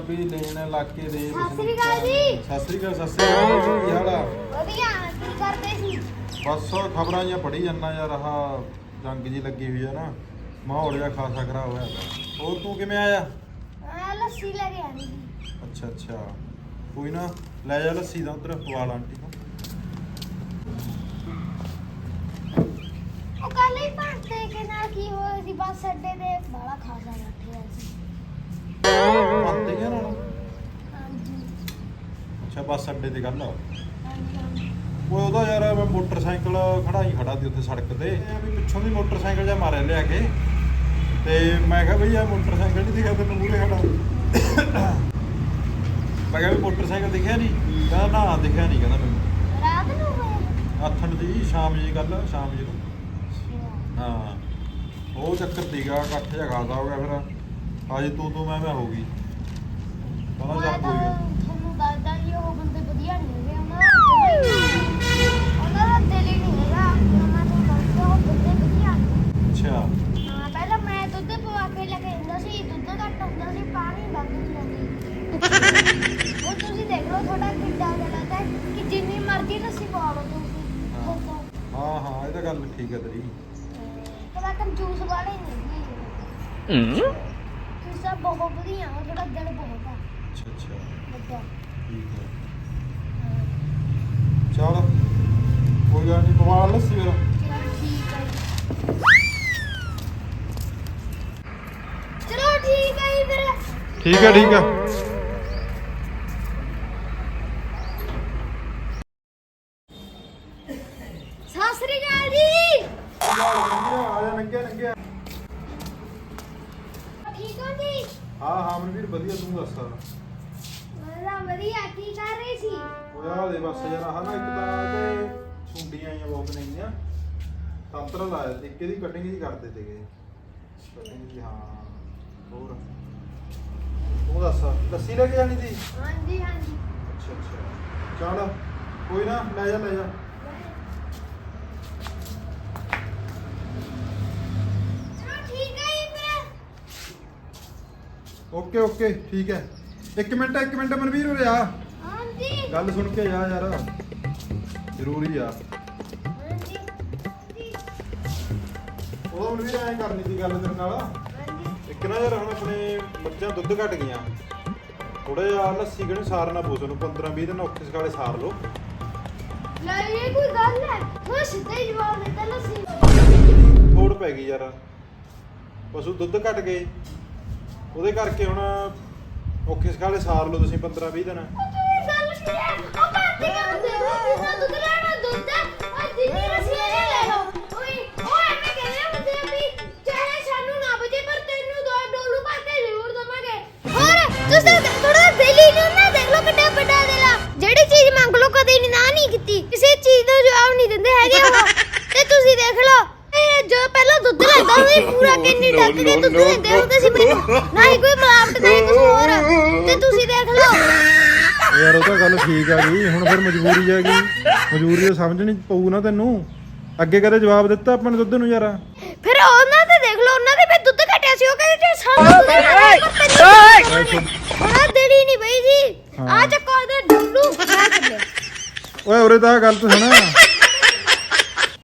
ਲੈਣ ਲੱਗ ਕੇ ਦੇ ਸਤਿ ਸ੍ਰੀ ਅਕਾਲ ਜੀ। ਸਤਿ ਸ੍ਰੀ ਅਕਾਲ ਸਤਿ ਸ੍ਰੀ ਅਕਾਲ। ਕੀ ਹਾਲ ਆ? ਵਧੀਆ ਕੀ ਕਰਦੇ ਸੀ? ਬਸ ਖਬਰਾਂ ਜਾਂ ਪੜੀ ਜਾਂਦਾ ਯਾਰ ਆਹ ਜੰਗ ਜੀ ਲੱਗੀ ਹੋਈ ਆ ਨਾ ਮਾਹੌਲ ਜਿਹਾ ਖਾਸਾ ਖਰਾਬ ਹੋਇਆ। ਹੋਰ ਤੂੰ ਕਿਵੇਂ ਆਇਆ? ਆ ਲੱਸੀ ਲੈ ਕੇ ਆਣੀ ਅੱਛਾ ਅੱਛਾ। ਕੋਈ ਨਾ ਲੈ ਜਾ ਲੱਸੀ ਦਾ ਉਧਰ ਪਵਾਲ ਆਂਟੀ ਤੋਂ ਉਹ ਕੱਲ ਹੀ ਭੰਤੇ ਕੇ ਨਾਲ ਕੀ ਹੋਇਆ ਸੀ ਬੱਸ ਅੱਡੇ ਤੇ ਬੜਾ ਖਾਸਾ ਬੈਠਿਆ ਸੀ। ਪੰਤੇ ਗਿਆ ਨਾਲ ਅੱਛਾ ਬੱਸ ਅੱਡੇ ਤੇ ਗੱਲ ਆ। ਉਹ ਉਹਦਾ ਯਾਰ ਮੈਂ ਮੋਟਰਸਾਈਕਲ ਖੜਾਈ ਖੜਾ ਦੀ ਉੱਥੇ ਸੜਕ ਤੇ। ਇਹ ਵੀ ਪਿੱਛੋਂ ਦੀ ਮੋਟਰਸਾਈਕਲ ਜਾਂ ਮਾਰਿਆ ਲਿਆ ਕੇ। ਤੇ ਮੈਂ ਕਿਹਾ ਭਈ ਇਹ ਮੋਟਰਸਾਈਕਲ ਨਹੀਂ ਦਿਖਿਆ ਤੈਨੂੰ ਮੂਹਰੇ ਖੜਾ। ਮੈਂ ਕਿਹਾ ਵੀ ਮੋਟਰਸਾਈਕਲ ਦਿਖਿਆ ਨਹੀਂ ਕਹਿੰਦਾ ਨਾ ਦਿਖਿਆ ਨਹੀਂ ਕਹਿੰਦਾ ਮੈਨੂੰ। ਰਾਤ ਨੂੰ ਹੋਇਆ? ਆਥਣ ਦੀ ਸ਼ਾਮ ਜੀ ਗੱਲ ਸ਼ਾਮ ਜੀ ਨੂੰ। ਹਾਂ। ਉਹ ਚੱਕਰ ਸੀਗਾ ਇਕੱਠ ਜਿਹਾ ਖਾਦਾ ਹੋ ਗਿਆ ਫਿਰ। ਅੱਜ ਤੂੰ ਤੂੰ ਮੈਂ ਮੈਂ ਹੋ ਗਈ। ਮੈਂ ਚੱਲ ਤਾਂ ਕੋਈ ਗੱਲ ਤੁਹਾਨੂੰ ਦੱਸਦਾ ਜੀ ਉਹ ਬੰਦੇ ਵਧੀਆ ਨਹੀਂ ਹੈਗੇ ਉਹਨਾਂ ਦਾ ਉਹਨਾਂ ਦਾ ਦਿਲ ਹੀ ਨਹੀਂ ਹੈਗਾ ਉਹਨਾਂ ਤੋਂ ਦੱਸਦਾ ਉਹ ਬੰਦੇ ਵਧੀਆ ਨੇ। ਅੱਛਾ। ਹਾਂ ਪਹਿਲਾਂ ਮੈਂ ਦੁੱਧ ਪਵਾ ਕੇ ਲੈ ਕੇ ਜਾਂਦਾ ਸੀ ਦੁੱਧ ਘੱਟ ਹੁੰਦਾ ਸੀ ਪਾਣੀ ਵੱਧ ਹੁੰਦਾ ਸੀ। ਉਹ ਤੁਸੀਂ ਦੇਖ ਲਓ ਤੁਹਾਡਾ ਕਿੱਡਾ ਗਲਤ ਹੈ ਕਿ ਜਿੰਨੀ ਮਰਜ਼ੀ ਲੱਸੀ ਪਵਾ ਲਓ ਤੁਸੀਂ। ਹਾਂ। ਦੱਸੋ ਹਾਂ ਹਾਂ ਇਹ ਤਾਂ ਗੱਲ ਠੀਕ ਹੈ ਤੇਰੀ। ਕਦਾ ਕੰਜੂਸ ਵਾਲੇ ਨਹੀਂ ਤੁਸੀਂ ਸਭ ਬਹੁਤ ਵਧੀਆ ਹੋ ਤੁਹਾਡਾ ਦਿਲ ਬਹੁਤ ਆ। ਅੱਛਾ ਅੱਛਾ। ਵੱਡਾ ਠੀਕ ਹੈ। ਚਲ ਕੋਈ ਗੱਲ ਨਹੀਂ ਪਵਾ ਲੱਸੀ ਫਿਰ। ਚਲੋ ਠੀਕ ਹੈ। ਚਲੋ ਠੀਕ ਹੈ ਜੀ ਫਿਰ। ਠੀਕ ਹੈ ਠੀਕ ਹੈ ਸਤਿ ਸ੍ਰੀ ਅਕਾਲ। ਜੀ ਆ ਜਾ ਨੰਗਿਆ ਨੰਗਿਆ ਠੀਕ ਹੋ ਜੀ? ਹਾਂ ਹਾਂ ਮਨਵੀਰ ਵਧੀਆ ਤੂੰ ਦੱਸ। ਵਧੀਆ ਵਧੀਆ ਕੀ ਕਰ ਰਹੀ ਸੀ? ਉਹ ਆ ਦੇ ਬਸ ਯਾਰ ਆਹ ਨਾ ਇੱਕ ਤਾਂ ਤੇ ਸੁੰਡੀਆਂ ਆਈਆਂ ਬਹੁਤ ਨੇਗੀਆਂ ਤੰਤਰ ਲਾਇਆ ਸੀ ਇੱਕ ਇਹਦੀ ਕਟਿੰਗ ਜੀ ਕਰਦੇ ਸੀਗੇ। ਕਟਿੰਗ ਜੀ ਹਾਂ ਹੋਰ। ਤੂੰ ਦੱਸ ਲੱਸੀ ਲੈ ਕੇ ਜਾਣੀ ਸੀ? ਹਾਂਜੀ ਹਾਂਜੀ। ਅੱਛਾ ਅੱਛਾ। ਚੱਲ ਕੋਈ ਨਾ ਲੈ ਜਾ ਲੈ ਜਾ ਚਲੋ ਠੀਕ ਹੈ ਜੀ ਫਿਰ ਓਕੇ ਓਕੇ ਠੀਕ ਹੈ। ਇੱਕ ਮਿੰਟ ਇੱਕ ਮਿੰਟ ਮਨਵੀਰ ਉਰੇ ਆ। ਹਾਂਜੀ। ਗੱਲ ਸੁਣ ਕੇ ਜਾ ਯਾਰ। ਜ਼ਰੂਰੀ ਆ। ਹਾਂਜੀ। ਉਹ ਮਨਵੀਰ ਐਂ ਕਰਨੀ ਸੀ ਗੱਲ ਤੇਰੇ ਨਾਲ। ਇੱਕ ਨਾ ਯਾਰ ਹੁਣ ਆਪਣੇ ਮੱਝਾਂ ਦੁੱਧ ਘਟ ਗਈਆਂ। ਥੋੜਾ ਜਿਹਾ ਲੱਸੀ ਕਿਹਨੂੰ ਸਾਰਨਾ ਪਊ ਤੁਹਾਨੂੰ 15 20 ਦਿਨ ਔਖੇ ਸਕਾਲੇ ਸਾਰ ਲਓ। ਲੈ ਇਹ ਕੋਈ ਗੱਲ ਹੈ। ਤੂੰ ਸਿੱਧਾ ਹੀ ਜਵਾਬ ਦਿੱਤਾ ਲੱਸੀ। ਥੋੜ ਪੈ ਗਈ ਯਾਰ। ਪਸ਼ੂ ਦੁੱਧ ਘਟ ਗਏ। ਉਹਦੇ ਕਰਕੇ ਹੁਣ ਔਖੇ ਸਕਾਲੇ ਸਾਰ ਲਓ ਤੁਸੀਂ 15 20 ਦਿਨ। ਉਹ ਤੂੰ ਇਹ ਗੱਲ ਕੀ ਹੈ। ਉਹ ਬਾਤੇ ਕਰਦੇ ਹੋ ਜਿੰਨਾ ਦੁੱਧ ਲੈਣਾ ਦੁੱਧ। ਆ ਜਿੰਨੀ ਰਸੀ ਇਹ ਲੈ ਲਓ। ਓਏ ਉਹ ਐਵੇਂ ਕਹਿੰਦੇ ਹੁੰਦੇ ਆ ਵੀ ਚਾਹੇ ਸਾਨੂੰ ਨਾ ਬਜੇ ਪਰ ਤੈਨੂੰ ਦੋ ਡੋਲੂ ਪਾ ਕੇ ਜ਼ਰੂਰ ਦਵਾਂਗੇ। ਹੋਰ ਤੁਸੀਂ ਥੋੜਾ ਦਿਲ ਹੀ ਨਹੀਂ ਨਾ ਦੇਖ ਲਓ ਕਿੱਡਾ ਵੱਡਾ ਦਿਲ ਆ ਜਿਹੜੀ ਚੀਜ਼ ਮੰਗ ਲਓ ਕਦੇ ਨਹੀਂ ਨਾ ਨਹੀਂ ਕੀਤੀ। ਕਿਸੇ ਚੀਜ਼ ਦਾ ਜਵਾਬ ਨਹੀਂ ਦਿੰਦੇ ਹੈਗੇ ਉਹ। ਤੇ ਤੁਸੀਂ ਦੇਖ ਲਓ ਇਹ ਜੋ ਪਹਿਲਾਂ ਦੁੱਧ ਲੈਂਦਾ ਸੀ ਪੂਰਾ ਕਿੰਨੀ ਡੱਕ ਕੇ ਦੁੱਧ ਦਿੰਦੇ ਹੁੰਦੇ ਸੀ ਮੈਨੂੰ ਨਾ ਹੀ ਕੋਈ ਮਿਲਾਵਟ ਨਾ ਹੀ ਕੁਝ ਹੋਰ ਤੇ ਤੁਸੀਂ ਦੇਖ ਲਓ ਯਾਰ ਉਹ ਤਾਂ ਗੱਲ ਠੀਕ ਆ ਜੀ। ਹੁਣ ਫਿਰ ਮਜਬੂਰੀ ਆ ਗਈ। ਮਜਬੂਰੀ ਤਾਂ ਸਮਝਣੀ ਪਊ ਨਾ ਤੈਨੂੰ। ਅੱਗੇ ਕਦੇ ਜਵਾਬ ਦਿੱਤਾ ਆਪਾਂ ਨੇ ਦੁੱਧ ਨੂੰ ਯਾਰ? ਫਿਰ ਉਹਨਾਂ ਦੇ ਦੇਖ ਲਓ ਉਹਨਾਂ ਦੇ ਵੀ ਦੁੱਧ ਘਟਿਆ ਸੀ ਉਹ ਕਹਿੰਦੇ ਜੇ ਸਾਨੂੰ ਦਿਲ ਹੀ ਨਹੀਂ ਬਈ ਜੀ। ਆ। ਚੱਕੋ ਉਹਦੇ ਡੁੱਲੂ ਮੈਂ ਓਏ ਉਰੇ ਤਾਂ ਗੱਲ ਤਾਂ ਸੁਣ।